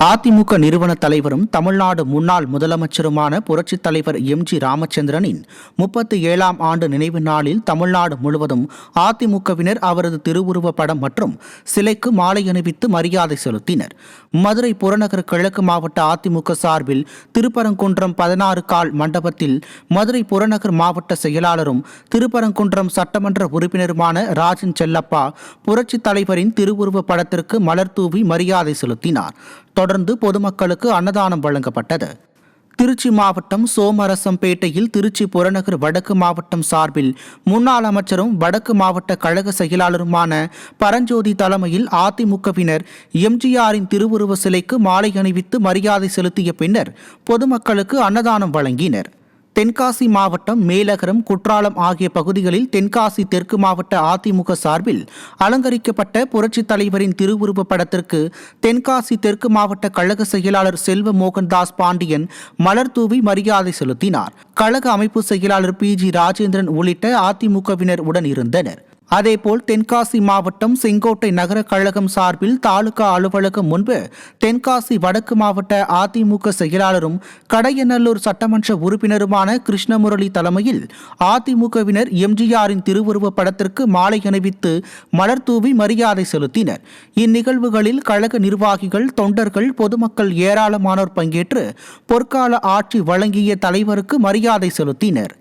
அதிமுக நிறுவன தலைவரும் தமிழ்நாடு முன்னாள் முதலமைச்சருமான புரட்சித் தலைவர் எம் ஜி ராமச்சந்திரனின் முப்பத்தி ஏழாம் ஆண்டு நினைவு நாளில் தமிழ்நாடு முழுவதும் அதிமுகவினர் அவரது திருவுருவ படம் மற்றும் சிலைக்கு மாலை அணிவித்து மரியாதை செலுத்தினர். மதுரை புறநகர் கிழக்கு மாவட்ட அதிமுக சார்பில் திருப்பரங்குன்றம் பதினாறு கால் மண்டபத்தில் மதுரை புறநகர் மாவட்ட செயலாளரும் திருப்பரங்குன்றம் சட்டமன்ற உறுப்பினருமான ராஜன் செல்லப்பா புரட்சித் தலைவரின் திருவுருவ படத்திற்கு மலர் தூவி மரியாதை செலுத்தினார். தொடர்ந்து பொதுமக்களுக்கு அன்னதானம் வழங்கப்பட்டது. திருச்சி மாவட்டம் சோமரசம்பேட்டையில் திருச்சி புறநகர் வடக்கு மாவட்டம் சார்பில் முன்னாள் அமைச்சரும் வடக்கு மாவட்ட கழக செயலாளருமான பரஞ்சோதி தலைமையில் அதிமுகவினர் எம்ஜிஆரின் திருவுருவ சிலைக்கு மாலை அணிவித்து மரியாதை செலுத்திய பின்னர் பொதுமக்களுக்கு அன்னதானம் வழங்கினர். தென்காசி மாவட்டம் மேலகரம் குற்றாலம் ஆகிய பகுதிகளில் தென்காசி தெற்கு மாவட்ட அதிமுக சார்பில் அலங்கரிக்கப்பட்ட புரட்சித் தலைவரின் திருவுருவ படத்திற்கு தென்காசி தெற்கு மாவட்ட கழக செயலாளர் செல்வ மோகன்தாஸ் பாண்டியன் மலர் தூவி மரியாதை செலுத்தினார். கழக அமைப்பு செயலாளர் பி ஜி ராஜேந்திரன் உள்ளிட்ட அதிமுகவினர் உடன் இருந்தனர் அதேபோல் தென்காசி மாவட்டம் செங்கோட்டை நகர கழகம் சார்பில் தாலுகா அலுவலகம் முன்பு தென்காசி வடக்கு மாவட்ட அதிமுக செயலாளரும் கடையநல்லூர் சட்டமன்ற உறுப்பினருமான கிருஷ்ணமுரளி தலைமையில் அதிமுகவினர் எம்ஜிஆரின் திருவுருவப் படத்திற்கு மாலை அணிவித்து மலர் தூவி மரியாதை செலுத்தினர். இந்நிகழ்வுகளில் கழக நிர்வாகிகள் தொண்டர்கள் பொதுமக்கள் ஏராளமானோர் பங்கேற்று பொற்கால ஆட்சி வழங்கிய தலைவருக்கு மரியாதை செலுத்தினர்.